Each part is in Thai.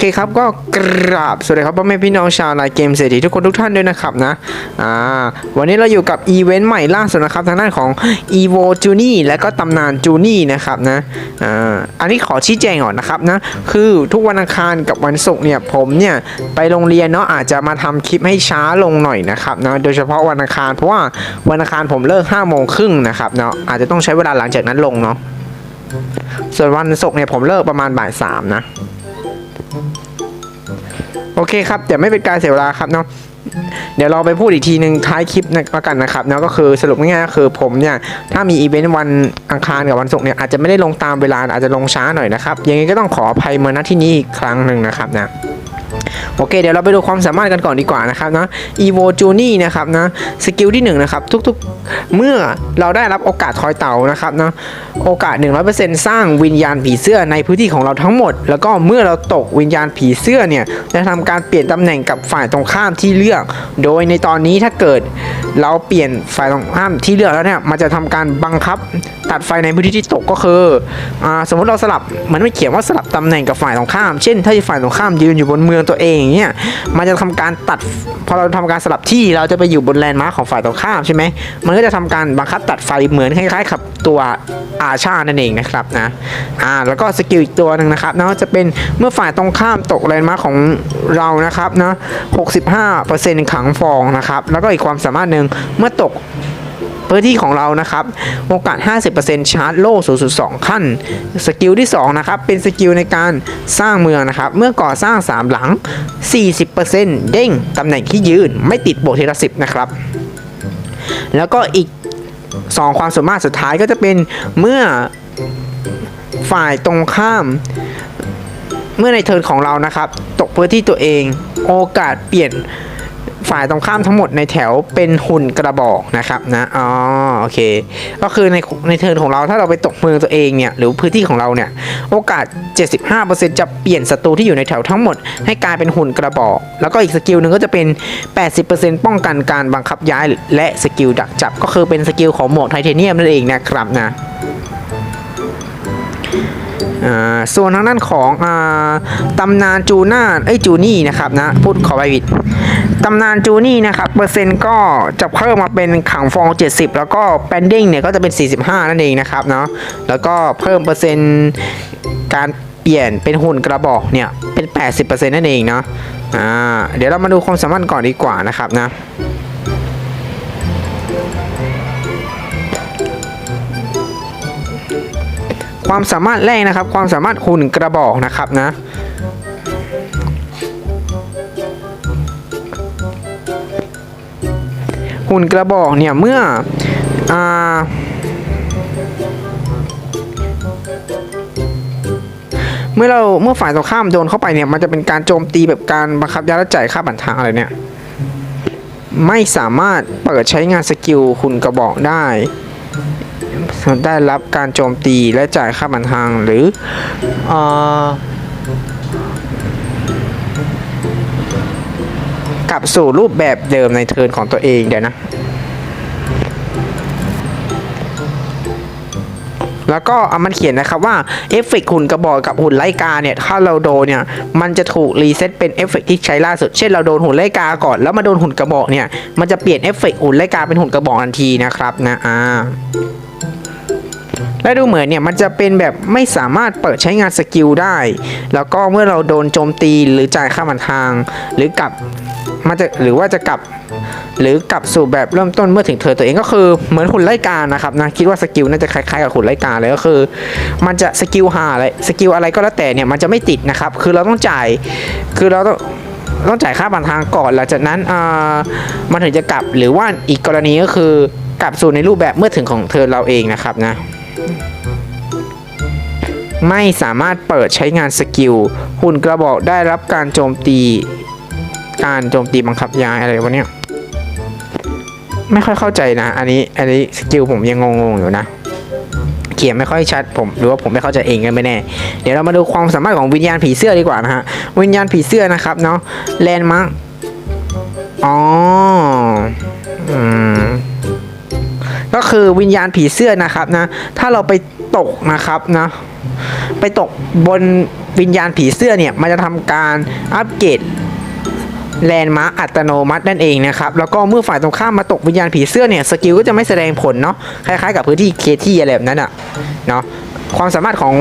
เคครับก็กราบสวัสดีครับพ่อแม่พี่น้องชาวนาเกมเศรษฐีทุกคนทุกท่านด้วยนะครับนะอ่าวันนี้เราอยู่กับอีเวนต์ใหม่ล่าสุดนะครับทางด้านของ evo j u n i และก็ตำนานจูนี่นะครับนะอ่าอันนี้ขอชี้แจงก่อนนะครับนะคือทุกวันอังคารกับวันศุกร์เนี่ยผมเนี่ยไปโรงเรียนเนาะอาจจะมาทำคลิปให้ช้าลงหน่อยนะครับนะโดยเฉพาะวันอังคารเพราะว่าวันอังคารผมเลิก5้าโมงครึ่งนะครับเนาะอาจจะต้องใช้เวลาหลังจากนั้นลงเนาะส่วนวันศุกร์เนี่ยผมเลิกประมาณบ่ายสามนะ โอเคครับแต่ไม่เป็นการเสียเวลาครับเนาะเดี๋ยวเราไปพูดอีกทีหนึ่งท้ายคลิปนะกันนะครับเนาะก็คือสรุปง่ายๆก็คือผมเนี่ยถ้ามีอีเวนต์วันอังคารกับวันศุกร์เนี่ยอาจจะไม่ได้ลงตามเวลาอาจจะลงช้าหน่อยนะครับยังไงก็ต้องขออภัยมาณที่นี้อีกครั้งหนึ่งนะครับนะ โอเคเดี๋ยวเราไปดูความสามารถกันก่อนดีกว่านะครับนะ evo j u n i นะครับนะสกิลที่หนึ่งนะครับทุกๆเมื่อเราได้รับโอกาสทอยเต่านะครับนะโอกาส 100%สร้างวิญญาณผีเสื้อในพื้นที่ของเราทั้งหมด แล้วก็เมื่อเราตกวิญญาณผีเสื้อเนี่ยจะทำการเปลี่ยนตำแหน่งกับฝ่ายตรงข้ามที่เลือก โดยในตอนนี้ถ้าเกิดเราเปลี่ยนฝ่ายตรงข้ามที่เลือกแล้วเนี่ยมันจะทำการบังคับตัดไฟในพื้นที่ที่ตกก็คืออาสมมติเราสลับมันไม่เขียนว่าสลับตำแหน่งกับฝ่ายตรงข้าม เช่น ถ้าฝ่ายตรงข้ามยืนอยู่บนเมืองตัวเองอย่างเงี้ยมันจะทำการตัดพอเราทำการสลับที่เราจะไปอยู่บนแลนด์มาร์คของฝ่ายตรงข้ามใช่ไหมมันก็จะทำการบังคับตัดไฟเหมือนคล้ายๆกับตัวอาชานั่นเองนะครับนะอ่าแล้วก็สกิลอีกตัวหนึ่งนะครับเนาะจะเป็นเมื่อฝ่ายตรงข้ามตกแลนด์มาร์คของเรานะครับนะ65%ขังฟองนะครับแล้วก็อีกความสามารถหนึ่งเมื่อตก พื้นที่ของเรานะครับโอกาส 50%ชาร์จโล่สูงสุด2ขั้น สกิลที่2นะครับเป็นสกิลในการสร้างเมืองนะครับเมื่อก่อสร้าง 3 หลัง 40%เด้งตำแหน่งที่ยืนไม่ติดโบทีละ10นะครับแล้วก็อีก 2 ความสามารถสุดท้ายก็จะเป็นเมื่อฝ่ายตรงข้ามเมื่อในเทิร์นของเรานะครับ ตกพื้นที่ตัวเอง โอกาสเปลี่ยน ฝ่ายตรงข้ามทั้งหมดในแถวเป็นหุ่นกระบอกนะครับนะอ๋อโอเค ก็คือในในเทิร์นของเราถ้าเราไปตกเมืองตัวเองเนี่ยหรือพื้นที่ของเราเนี่ยโอกาส 75%จะเปลี่ยนศัตรูที่อยู่ในแถวทั้งหมด ให้กลายเป็นหุ่นกระบอก แล้วก็อีกสกิลหนึ่งก็จะเป็น 80%ป้องกันการบังคับย้ายและสกิลดักจับ ก็คือเป็นสกิลของหมวกไทเทเนียมนั่นเองนะครับนะ ส่วนทางด้านของอตำนานจูน่าเอ้ยจูนี่นะครับนะพูดขอไปผิดตำนานจูนี่นะครับเปอร์เซ็นต์ก็จะเพิ่มมาเป็นขังฟอง 70 แล้วก็แปนดิ้งเนี่ยก็จะเป็น 45 นั่นเองนะครับเนาะแล้วก็เพิ่มเปอร์เซ็นต์การเปลี่ยนเป็นหุ่นกระบอกเนี่ยเป็น 80%นั่นเองเนาะอ่าเดี๋ยวเรามาดูความสามารถก่อนดีกว่านะครับนะ ความสามารถแรกนะครับ ความสามารถหุ่นกระบอกนะครับนะหุ่นกระบอกเนี่ยเมื่ออ่าเมื่อเราเมื่อฝ่ายตรงข้ามโดนเข้าไปเนี่ย มันจะเป็นการโจมตีแบบการบังคับยาและจ่ายค่าบันทางอะไรเนี่ย ไม่สามารถเปิดใช้งานสกิลหุ่นกระบอกได้ ได้รับการโจมตีและจ่ายค่าบันทางหรือออกลับสู่รูปแบบเดิมในเทิร์นของตัวเองเดี๋ยวนะ แล้วก็มันเขียนนะครับว่าเอฟเฟกต์หุ่นกระบอกกับหุ่นไลกาเนี่ยถ้าเราโดนเนี่ยมันจะถูกรีเซ็ตเป็นเอฟเฟกต์ที่ใช้ล่าสุดเช่นเราโดนหุ่นไลกาก่อนแล้วมาโดนหุ่นกระบอกเนี่ยมันจะเปลี่ยนเอฟเฟกต์หุ่นไลกาเป็นหุ่นกระบอกทันทีนะครับนะอ่า และดูเหมือนเนี่ยมันจะเป็นแบบไม่สามารถเปิดใช้งานสกิลได้ แล้วก็เมื่อเราโดนโจมตีหรือจ่ายค่าบันทาง หรือกลับมันจะหรือว่าจะกลับ หรือกลับสู่แบบเริ่มต้นเมื่อถึงเธอตัวเองก็คือเหมือนหุ่นไล่กานะครับนะคิดว่าสกิลน่าจะคล้ายๆกับหุ่นไล่กาเลยก็คือ มันจะสกิลหาอะไรสกิลอะไรก็แล้วแต่เนี่ยมันจะไม่ติดนะครับ คือเราต้องจ่ายคือเราต้องต้องจ่ายค่าบันทางก่อนหลังจากนั้นอ่ามันถึงจะกลับหรือว่าอีกกรณีก็คือกลับสู่ในรูปแบบเมื่อถึงของเธอเราเองนะครับนะ ไม่สามารถเปิดใช้งานสกิล หุ่นกระบอกได้รับการโจมตี การโจมตีบังคับยาอะไรวะเนี่ย ไม่ค่อยเข้าใจนะ อันนี้ อันนี้สกิลผมยังงงๆอยู่นะ เขียนไม่ค่อยชัดผมหรือว่าผมไม่เข้าใจเองก็ไม่แน่ เดี๋ยวเรามาดูความสามารถของวิญญาณผีเสื้อดีกว่านะฮะ วิญญาณผีเสื้อนะครับเนาะ แลนด์มาร์กอ๋อ อืม ก็คือวิญญาณผีเสื้อนะครับนะ ถ้าเราไปตกนะครับนะ ไปตกบนวิญญาณผีเสื้อเนี่ยมันจะทำการอัปเกรดแลนด์มาร์คอัตโนมัตินั่นเองนะครับ แล้วก็เมื่อฝ่ายตรงข้ามมาตกวิญญาณผีเสื้อเนี่ยสกิลก็จะไม่แสดงผลเนาะคล้ายๆกับพื้นที่เคที่อะไรแบบนั้นอะเนาะความสามารถของ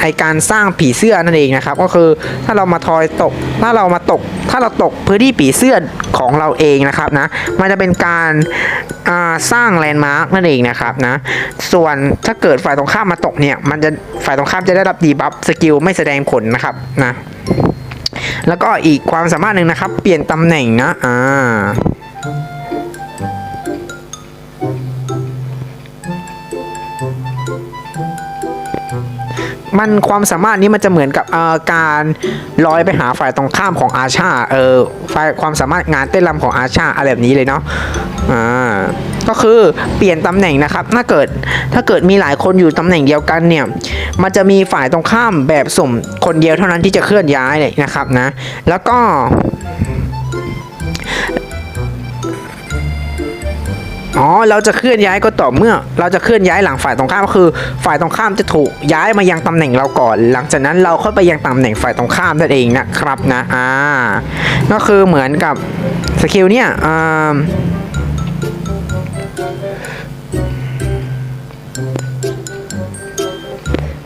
ไอการสร้างผีเสื้อนั่นเองนะครับ ก็คือถ้าเรามาทอยตก ถ้าเรามาตก ถ้าเราตกพื้นที่ผีเสื้อของเราเองนะครับนะ มันจะเป็นการาสร้างแลนด์มาร์กนั่นเองนะครับนะ ส่วนถ้าเกิดฝ่ายตรงข้ามมาตกเนี่ย มันจะฝ่ายตรงข้ามจะได้รับดีบัฟสกิลไม่แสดงผลนะครับนะ แล้วก็อีกความสามารถหนึ่งนะครับ เปลี่ยนตำแหน่งนะ อ่า มันความสามารถนี้มันจะเหมือนกับการลอยไปหาฝ่ายตรงข้ามของอาชาเออฝ่ายความสามารถงานเต้นรำของอาชาอะไรแบบนี้เลยเนาะอ่าก็คือเปลี่ยนตำแหน่งนะครับ ถ้าเกิดถ้าเกิดมีหลายคนอยู่ตำแหน่งเดียวกันเนี่ยมันจะมีฝ่ายตรงข้ามแบบสุ่มคนเดียวเท่านั้นที่จะเคลื่อนย้ายเลยนะครับนะ แล้วก็ อ๋อเราจะเคลื่อนย้ายก็ต่อเมื่อ เราจะเคลื่อนย้ายหลังฝ่ายตรงข้ามก็คือ ฝ่ายตรงข้ามจะถูกย้ายมายังตำแหน่งเราก่อน หลังจากนั้นเราค่อยไปยังตำแหน่งฝ่ายตรงข้ามนั่นเองนะครับนะอ่าก็คือเหมือนกับสกิลเนี่ยอ่า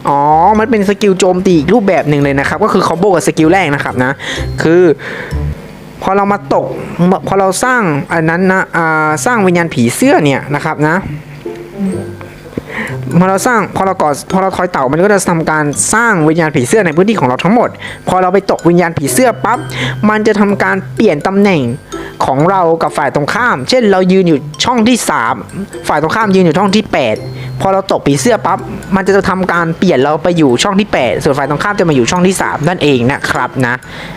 อ๋อ มันเป็นสกิลโจมตีอีกรูปแบบหนึ่งเลยนะครับ ก็คือคอมโบกับสกิลแรกนะครับนะ คือ พอเรามาตกพอเราสร้างอันนั้นนะสร้างวิญญาณผีเสื้อเนี่ยนะครับนะพอเราสร้างพอเราก่อพอเราทอยเต่ามันก็จะทำการสร้างวิญญาณผีเสื้อในพื้นที่ของเราทั้งหมด พอเราไปตกวิญญาณผีเสื้อปั๊บมันจะทำการเปลี่ยนตำแหน่งของเรากับฝ่ายตรงข้าม เช่น เรายืนอยู่ช่องที่ 3 ฝ่ายตรงข้ามยืนอยู่ช่องที่ 8 พอเราตกผีเสื้อปั๊บมันจะทำการเปลี่ยนเราไปอยู่ช่องที่ 8 ส่วนฝ่ายตรงข้ามจะมาอยู่ช่องที่ 3 นั่นเองนะครับนะ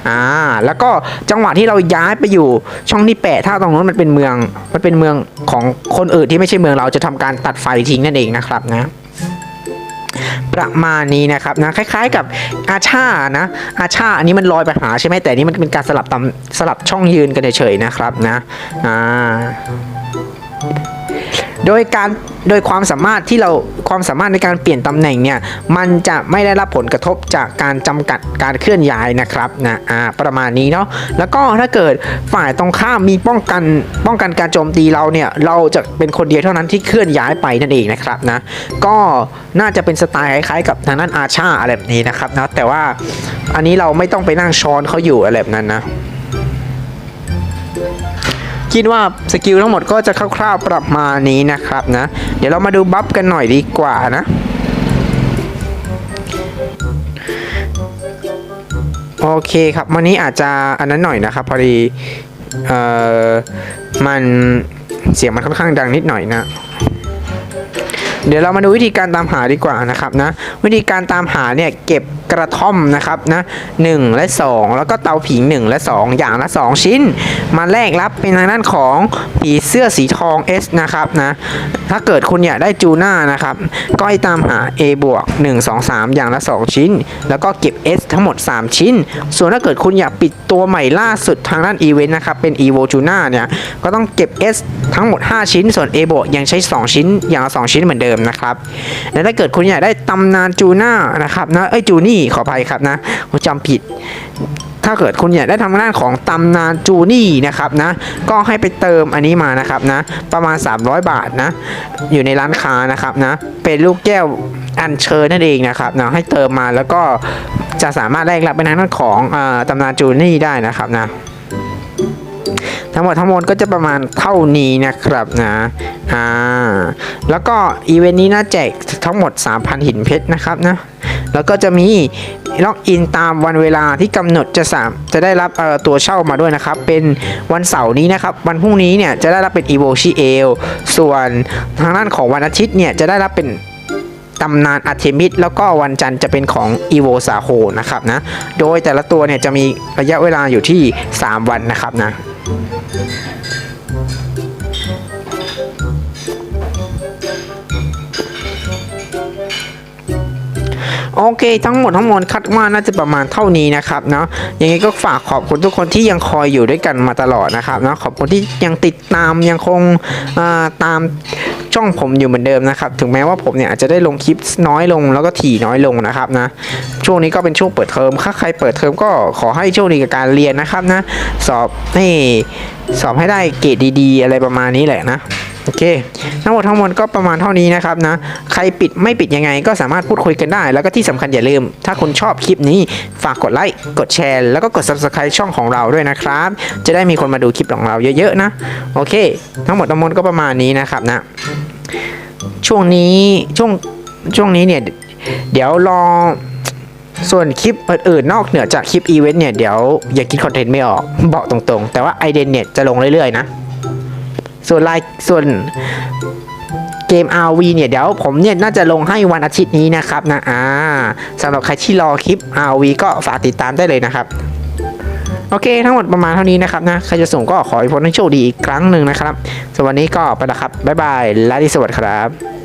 อ่าแล้วก็จังหวะที่เราย้ายไปอยู่ช่องที่ 8 ถ้าตรงนู้นมันเป็นเมืองมันเป็นเมืองของคนอื่นที่ไม่ใช่เมืองเราจะทำการตัดไฟทิ้งนั่นเองนะครับนะประมาณนี้นะครับนะคล้าย ๆ กับอาชานะ อาชาอันนี้มันลอยไปหาใช่ไหมแต่นนี้มันเป็นการสลับตำสลับช่องยืนกันเฉยๆนะครับนะอ่า โดยการโดยความสามารถที่เราความสามารถในการเปลี่ยนตำแหน่งเนี่ยมันจะไม่ได้รับผลกระทบจากการจำกัดการเคลื่อนย้ายนะครับนะอ่าประมาณนี้เนาะแล้วก็ถ้าเกิดฝ่ายตรงข้ามมีป้องกันป้องกันการโจมตีเราเนี่ยเราจะเป็นคนเดียวเท่านั้นที่เคลื่อนย้ายไปนั่นเองนะครับนะก็น่าจะเป็นสไตล์คล้ายๆกับทางด้านอาชาอะไรแบบนี้นะครับนะแต่ว่าอันนี้เราไม่ต้องไปนั่งช้อนเขาอยู่อะไรแบบนั้นนะ คิดว่าสกิลทั้งหมดก็จะคร่าวๆประมาณนี้นะครับนะ เดี๋ยวเรามาดูบัฟกันหน่อยดีกว่านะโอเคครับ วันนี้อาจจะอันนั้นหน่อยนะครับ พอดี เอ่อ มันเสียงมันค่อนข้างดังนิดหน่อยนะ เดี๋ยวเรามาดูวิธีการตามหาดีกว่านะครับนะวิธีการตามหาเนี่ยเก็บกระท่อมนะครับนะหนึ่งและ 2 แล้วก็เตาผิง 1 และ 2 อย่างละ 2 ชิ้น มาแลกรับเป็นทางด้านของผีเสื้อสีทอง S นะครับนะถ้าเกิดคุณอยากได้จูน่านะครับก็ให้ตามหา A บวก1 2 3 อย่างละ 2 ชิ้น แล้วก็เก็บ S ทั้งหมด 3 ชิ้น ส่วนถ้าเกิดคุณอยากปิดตัวใหม่ล่าสุดทางด้านอีเวนต์นะครับเป็น Evo Juna เนี่ยก็ต้องเก็บ S ทั้งหมด 5 ชิ้น ส่วน A บวกยังใช้ 2 ชิ้นอย่างละ2ชิ้นเหมือนเดิมนะครับและถ้าเกิดคุณอยากได้ตำนานจูน่านะครับนะเอ้ยจูนี่ขออภัยครับนะผมจำผิด ถ้าเกิดคุณอยากได้ทางด้านของตำนานจูนี่นะครับนะก็ให้ไปเติมอันนี้มานะครับนะประมาณ 300 บาทนะอยู่ในร้านค้านะครับนะเป็นลูกแก้วอัญเชิญนั่นเองนะครับนะให้เติมมาแล้วก็จะสามารถแลกรับเป็นทางด้านของอตำนานจูนี่ได้นะครับนะทั้งหมดทั้งมวลก็จะประมาณเท่านี้นะครับนะ อ่า แล้วก็อีเวนต์นี้นะแจกทั้งหมด 3,000 หินเพชรนะครับนะ แล้วก็จะมีล็อกอินตามวันเวลาที่กำหนดจะสามจะได้รับเอ่อตัวเช่ามาด้วยนะครับ เป็นวันเสาร์นี้นะครับ วันพรุ่งนี้เนี่ยจะได้รับเป็น e v o c h i e l ส่วนทางด้านของวันอาทิตย์เนี่ยจะได้รับเป็นตำนานอาร์เทมิสแล้วก็วันจันทร์จะเป็นของอีโวซาโฮนะครับนะ โดยแต่ละตัวเนี่ยจะมีระยะเวลาอยู่ที่ 3 วันนะครับนะ โอเค ทั้งหมดทั้งมวลคาดว่าน่าจะประมาณเท่านี้นะครับเนาะยังไงก็ฝากขอบคุณทุกคนที่ยังคอยอยู่ด้วยกันมาตลอดนะครับเนาะขอบคุณที่ยังติดตามยังคงตามช่องผมอยู่เหมือนเดิมนะครับถึงแม้ว่าผมเนี่ยอาจจะได้ลงคลิปน้อยลงแล้วก็ถี่น้อยลงนะครับนะช่วงนี้ก็เป็นช่วงเปิดเทอมถ้าใครเปิดเทอมก็ขอให้โชคดีกับการเรียนนะครับนะสอบให้สอบให้ได้เกรดดี ๆ อะไรประมาณนี้แหละนะ โอเค ทั้งหมดทั้งมวลก็ประมาณเท่านี้นะครับนะ ใครปิดไม่ปิดยังไงก็สามารถพูดคุยกันได้ แล้วก็ที่สำคัญอย่าลืม ถ้าคุณชอบคลิปนี้ฝากกดไลค์ กดแชร์ แล้วก็กด subscribe ช่องของเราด้วยนะครับ จะได้มีคนมาดูคลิปของเราเยอะๆนะ โอเค ทั้งหมดทั้งมวลก็ประมาณนี้นะครับนะ ช่วงนี้ช่วงช่วงนี้เนี่ยเดี๋ยวรอส่วนคลิปอื่นๆนอกเหนือจากคลิปอีเวนต์เนี่ยเดี๋ยวอย่าคิดคอนเทนต์ไม่ออกบอกตรงๆ แต่ว่าไอเดนเนี่ยจะลงเรื่อยๆนะ ส่วนไลน์ส่วนเกม RV เนี่ยเดี๋ยวผมเนี่ยน่าจะลงให้วันอาทิตย์นี้นะครับนะอ่าสำหรับใครที่รอคลิป RV ก็ฝากติดตามได้เลยนะครับ โอเคทั้งหมดประมาณเท่านี้นะครับนะใครจะส่งก็ขอให้พ้นให้โชคดีอีกครั้งหนึ่งนะครับสำหรับวันนี้ก็ไปละครับ บ๊ายบายและที่สวัสดีครับ